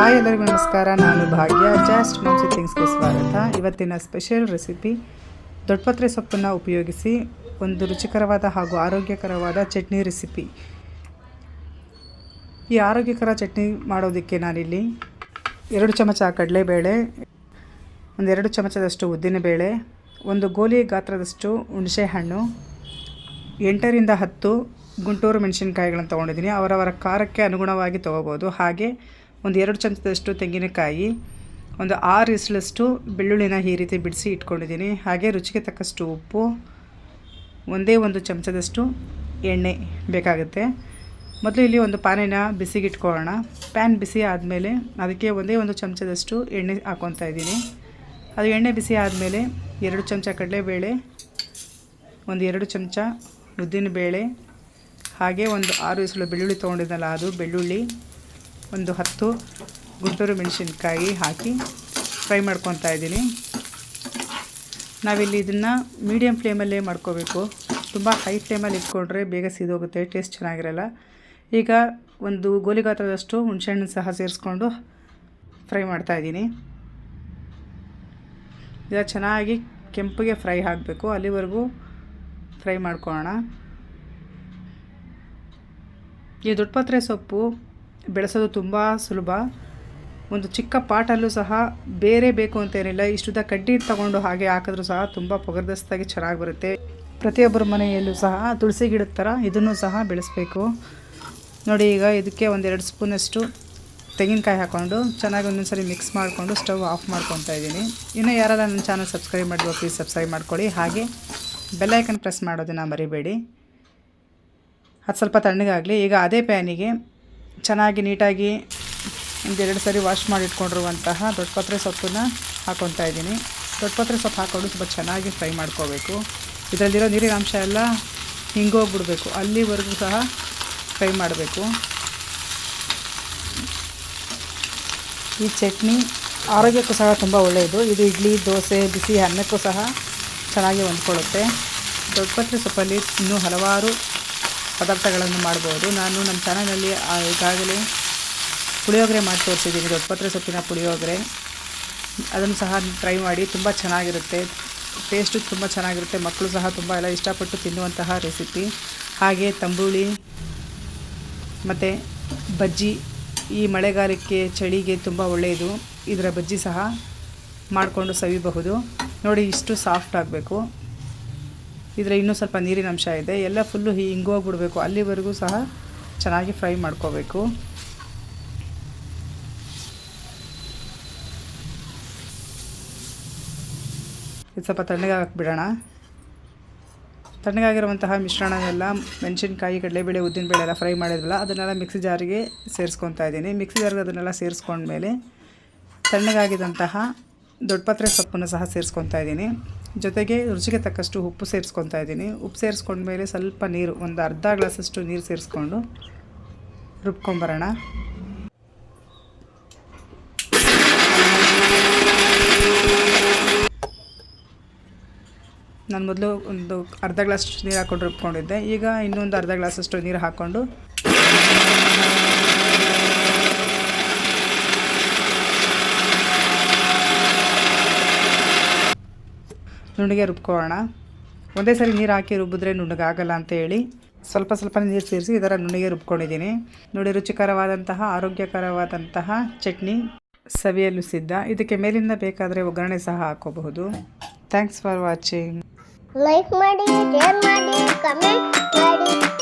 Hi ಎಲ್ಲರಿಗೂ ನಮಸ್ಕಾರ. ನಾನು ಭಾಗ್ಯ. ಜಾಸ್ಟ್ ಮಂಚಿ ಥಿಂಗ್ಸ್ಗೆ ಸ್ವಾಗತ. ಇವತ್ತಿನ ಸ್ಪೆಷಲ್ ರೆಸಿಪಿ ದೊಡ್ಡಪತ್ರೆ ಸೊಪ್ಪನ್ನು ಉಪಯೋಗಿಸಿ ಒಂದು ರುಚಿಕರವಾದ ಹಾಗೂ ಆರೋಗ್ಯಕರವಾದ ಚಟ್ನಿ ರೆಸಿಪಿ ಈ ಆರೋಗ್ಯಕರ ಚಟ್ನಿ ಮಾಡೋದಕ್ಕೆ ನಾನಿಲ್ಲಿ ಎರಡು ಚಮಚ ಕಡಲೆಬೇಳೆ, ಒಂದೆರಡು ಚಮಚದಷ್ಟು ಉದ್ದಿನಬೇಳೆ, ಒಂದು ಗೋಲಿ ಗಾತ್ರದಷ್ಟು ಹುಣಸೆಹಣ್ಣು, ಎಂಟರಿಂದ ಹತ್ತು ಗುಂಟೂರು ಮೆಣಸಿನ್ಕಾಯಿಗಳನ್ನು ತೊಗೊಂಡಿದ್ದೀನಿ. ಅವರವರ ಖಾರಕ್ಕೆ ಅನುಗುಣವಾಗಿ ತೊಗೋಬೋದು. ಹಾಗೆ ಒಂದು ಎರಡು ಚಮಚದಷ್ಟು ತೆಂಗಿನಕಾಯಿ, ಒಂದು ಆರು ಇಸ್ಲಷ್ಟು ಬೆಳ್ಳುಳ್ಳಿನ ಈ ರೀತಿ ಬಿಡಿಸಿ ಇಟ್ಕೊಂಡಿದ್ದೀನಿ. ಹಾಗೆ ರುಚಿಗೆ ತಕ್ಕಷ್ಟು ಉಪ್ಪು, ಒಂದೇ ಒಂದು ಚಮಚದಷ್ಟು ಎಣ್ಣೆ ಬೇಕಾಗುತ್ತೆ. ಮೊದಲು ಇಲ್ಲಿ ಒಂದು ಪಾನಿನ ಬಿಸಿಗೆ ಇಟ್ಕೊಳ್ಳೋಣ ಪ್ಯಾನ್ ಬಿಸಿ ಆದಮೇಲೆ ಅದಕ್ಕೆ ಒಂದೇ ಒಂದು ಚಮಚದಷ್ಟು ಎಣ್ಣೆ ಹಾಕ್ಕೊತಾ ಇದ್ದೀನಿ. ಅದು ಎಣ್ಣೆ ಬಿಸಿ ಆದಮೇಲೆ ಎರಡು ಚಮಚ ಕಡಲೆಬೇಳೆ, ಒಂದು ಎರಡು ಚಮಚ ಉದ್ದಿನ ಬೇಳೆ ಹಾಗೆ ಒಂದು ಆರು ಇಸಲು ಬೆಳ್ಳುಳ್ಳಿ ತೊಗೊಂಡಿದ್ದಲ್ಲ ಅದು ಬೆಳ್ಳುಳ್ಳಿ ಒಂದು ಹತ್ತು ಗುಂಟೂರು ಮೆಣಸಿನ್ಕಾಯಿ ಹಾಕಿ ಫ್ರೈ ಮಾಡ್ಕೊತಾ ಇದ್ದೀನಿ. ನಾವಿಲ್ಲಿ ಇದನ್ನು ಮೀಡಿಯಮ್ ಫ್ಲೇಮಲ್ಲೇ ಮಾಡ್ಕೋಬೇಕು. ತುಂಬ ಹೈ ಫ್ಲೇಮಲ್ಲಿ ಇಟ್ಕೊಂಡ್ರೆ ಬೇಗ ಸೀದೋಗುತ್ತೆ ಟೇಸ್ಟ್ ಚೆನ್ನಾಗಿರಲ್ಲ. ಈಗ ಒಂದು ಗೋಲಿ ಗಾತ್ರದಷ್ಟು ಹುಣಸೆಹಣ್ಣು ಸಹ ಸೇರಿಸ್ಕೊಂಡು ಫ್ರೈ ಮಾಡ್ತಾಯಿದ್ದೀನಿ ಈಗ ಚೆನ್ನಾಗಿ ಕೆಂಪಗೆ ಫ್ರೈ ಹಾಕಬೇಕು. ಅಲ್ಲಿವರೆಗೂ ಫ್ರೈ ಮಾಡ್ಕೊಳ್ಳೋಣ. ಈ ದೊಡ್ಡಪತ್ರೆ ಸೊಪ್ಪು ಬೆಳೆಸೋದು ತುಂಬ ಸುಲಭ. ಒಂದು ಚಿಕ್ಕ ಪಾಟಲ್ಲೂ ಸಹ ಬೇರೆ ಬೇಕು ಅಂತೇನಿಲ್ಲ ಇಷ್ಟುದ ಕಡ್ಡಿ ತಗೊಂಡು ಹಾಗೆ ಹಾಕಿದ್ರೂ ಸಹ ತುಂಬ ಪೊಗರ್ದಸ್ತಾಗಿ ಚೆನ್ನಾಗಿ ಬರುತ್ತೆ. ಪ್ರತಿಯೊಬ್ಬರ ಮನೆಯಲ್ಲೂ ಸಹ ತುಳಸಿ ಗಿಡದ ಥರ ಇದನ್ನು ಸಹ ಬೆಳೆಸಬೇಕು. ನೋಡಿ ಈಗ ಇದಕ್ಕೆ ಒಂದೆರಡು ಸ್ಪೂನಷ್ಟು ತೆಂಗಿನಕಾಯಿ ಹಾಕ್ಕೊಂಡು ಚೆನ್ನಾಗಿ ಒಂದೊಂದ್ಸರಿ ಮಿಕ್ಸ್ ಮಾಡಿಕೊಂಡು ಸ್ಟವ್ ಆಫ್ ಮಾಡ್ಕೊತಾ ಇದ್ದೀನಿ. ಇನ್ನೂ ಯಾರೆಲ್ಲ ನನ್ನ ಚಾನಲ್ ಸಬ್ಸ್ಕ್ರೈಬ್ ಮಾಡಿದ್ರು ಪ್ಲೀಸ್ ಸಬ್ಸ್ಕ್ರೈಬ್ ಮಾಡ್ಕೊಳ್ಳಿ. ಹಾಗೆ ಬೆಲ್ಲೈಕನ್ ಪ್ರೆಸ್ ಮಾಡೋದನ್ನು ಮರಿಬೇಡಿ. ಅದು ಸ್ವಲ್ಪ ತಣ್ಣಗಾಗಲಿ. ಈಗ ಅದೇ ಪ್ಯಾನಿಗೆ ಚೆನ್ನಾಗಿ ನೀಟಾಗಿ ಒಂದೆರಡು ಸರಿ ವಾಶ್ ಮಾಡಿ ಇಟ್ಕೊಂಡಿರುವಂತಹ ದೊಡ್ಡಪತ್ರೆ ಸೊಪ್ಪನ್ನು ಹಾಕ್ಕೊತಾ ಇದ್ದೀನಿ. ದೊಡ್ಡಪತ್ರೆ ಸೊಪ್ಪು ಹಾಕೊಂಡು ತುಂಬ ಚೆನ್ನಾಗಿ ಫ್ರೈ ಮಾಡ್ಕೋಬೇಕು. ಇದರಲ್ಲಿರೋ ನೀರಿನ ಅಂಶ ಎಲ್ಲ ಹಿಂಗೋಗ್ಬಿಡಬೇಕು. ಅಲ್ಲಿವರೆಗೂ ಸಹ ಫ್ರೈ ಮಾಡಬೇಕು. ಈ ಚಟ್ನಿ ಆರೋಗ್ಯಕ್ಕೂ ಸಹ ತುಂಬ ಒಳ್ಳೆಯದು. ಇದು ಇಡ್ಲಿ, ದೋಸೆ, ಬಿಸಿ ಅನ್ನಕ್ಕೂ ಸಹ ಚೆನ್ನಾಗಿ ಹೊಂದ್ಕೊಳ್ಳುತ್ತೆ. ದೊಡ್ಡಪತ್ರೆ ಸೊಪ್ಪಲ್ಲಿ ಇನ್ನೂ ಹಲವಾರು ಪದಾರ್ಥಗಳನ್ನು ಮಾಡ್ಬೋದು. ನಾನು ನಮ್ಮ ಚಾನಲಲ್ಲಿ ಈಗಾಗಲೇ ಪುಳಿಯೋಗರೆ ಮಾಡಿ ತೋರಿಸಿದ್ದೀನಿ. ದೊಡ್ಡಪತ್ರೆ ಸೊಪ್ಪಿನ ಪುಳಿಯೋಗರೆ. ಅದನ್ನು ಸಹ ಟ್ರೈ ಮಾಡಿ. ತುಂಬ ಚೆನ್ನಾಗಿರುತ್ತೆ. ಟೇಸ್ಟು ತುಂಬ ಚೆನ್ನಾಗಿರುತ್ತೆ. ಮಕ್ಕಳು ಸಹ ತುಂಬ ಎಲ್ಲ ಇಷ್ಟಪಟ್ಟು ತಿನ್ನುವಂತಹ ರೆಸಿಪಿ. ಹಾಗೆ ತಂಬುಳಿ, ಮತ್ತು ಬಜ್ಜಿ, ಈ ಮಳೆಗಾಲಕ್ಕೆ ಚಳಿಗೆ ತುಂಬ ಒಳ್ಳೆಯದು. ಇದರ ಬಜ್ಜಿ ಸಹ ಮಾಡಿಕೊಂಡು ಸವಿಬಹುದು ನೋಡಿ, ಇಷ್ಟು ಸಾಫ್ಟ್ ಆಗಬೇಕು. ಇದರ ಇನ್ನೂ ಸ್ವಲ್ಪ ನೀರಿನ ಅಂಶ ಇದೆ. ಎಲ್ಲ ಫುಲ್ಲು ಹಿಂಗೋಗ್ಬಿಡ್ಬೇಕು ಅಲ್ಲಿವರೆಗೂ ಸಹ ಚೆನ್ನಾಗಿ ಫ್ರೈ ಮಾಡ್ಕೋಬೇಕು. ಇದು ಸ್ವಲ್ಪ ತಣ್ಣಗೆ ಬಿಡೋಣ ತಣ್ಣಗಾಗಿರುವಂತಹ ಮಿಶ್ರಣನೆಲ್ಲ ಮೆಣಸಿನ್ಕಾಯಿ, ಕಡಲೆಬೇಳೆ ಉದ್ದಿನಬೇಳೆ ಎಲ್ಲ ಫ್ರೈ ಮಾಡಿದ್ವಲ್ಲ, ಅದನ್ನೆಲ್ಲ ಮಿಕ್ಸಿ ಜಾರಿಗೆ ಸೇರಿಸ್ಕೊತಾ ಇದ್ದೀನಿ. ಮಿಕ್ಸಿ ಜಾರಿಗೆ ಅದನ್ನೆಲ್ಲ ಸೇರಿಸ್ಕೊಂಡ್ಮೇಲೆ ತಣ್ಣಗಾಗಿದಂತಹ ದೊಡ್ಡಪತ್ರೆ ಸೊಪ್ಪನ್ನು ಸಹ ಸೇರಿಸ್ಕೊತಾ ಇದ್ದೀನಿ. ಜೊತೆಗೆ ರುಚಿಗೆ ತಕ್ಕಷ್ಟು ಉಪ್ಪು ಸೇರಿಸ್ಕೊತಾ ಇದ್ದೀನಿ. ಉಪ್ಪು ಸೇರಿಸ್ಕೊಂಡ್ಮೇಲೆ ಸ್ವಲ್ಪ ನೀರು, ಒಂದು ಅರ್ಧ ಗ್ಲಾಸಷ್ಟು ನೀರು ಸೇರಿಸ್ಕೊಂಡು ರುಬ್ಕೊಂಬರೋಣ. ನಾನು ಮೊದಲು ಒಂದು ಅರ್ಧ ಗ್ಲಾಸಷ್ಟು ನೀರು ಹಾಕ್ಕೊಂಡು ರುಬ್ಕೊಂಡಿದ್ದೆ. ಈಗ ಇನ್ನೊಂದು ಅರ್ಧ ಗ್ಲಾಸಷ್ಟು ನೀರು ಹಾಕ್ಕೊಂಡು ನುಣ್ಣಗೆ ರುಬ್ಕೊಳ್ಳೋಣ. ಒಂದೇ ಸರಿ ನೀರು ಹಾಕಿ ರುಬ್ಬಿದ್ರೆ ನುಣ್ಣಗಾಗಲ್ಲ ಅಂತ ಹೇಳಿ ಸ್ವಲ್ಪ ಸ್ವಲ್ಪ ನೀರು ಸೇರಿಸಿ ಇದರ ನುಣ್ಣಗೆ ರುಬ್ಕೊಂಡಿದ್ದೀನಿ. ನೋಡಿ, ರುಚಿಕರವಾದಂತಹ, ಆರೋಗ್ಯಕರವಾದಂತಹ ಚಟ್ನಿ ಸವಿಯಲು ಸಿದ್ಧ. ಇದಕ್ಕೆ ಮೇಲಿಂದ ಬೇಕಾದರೆ ಒಗ್ಗರಣೆ ಸಹ ಹಾಕೋಬಹುದು. ಥ್ಯಾಂಕ್ಸ್ ಫಾರ್ ವಾಚಿಂಗ್ ಲೈಕ್ ಮಾಡಿ ಶೇರ್ ಮಾಡಿ ಕಮೆಂಟ್ ಮಾಡಿ.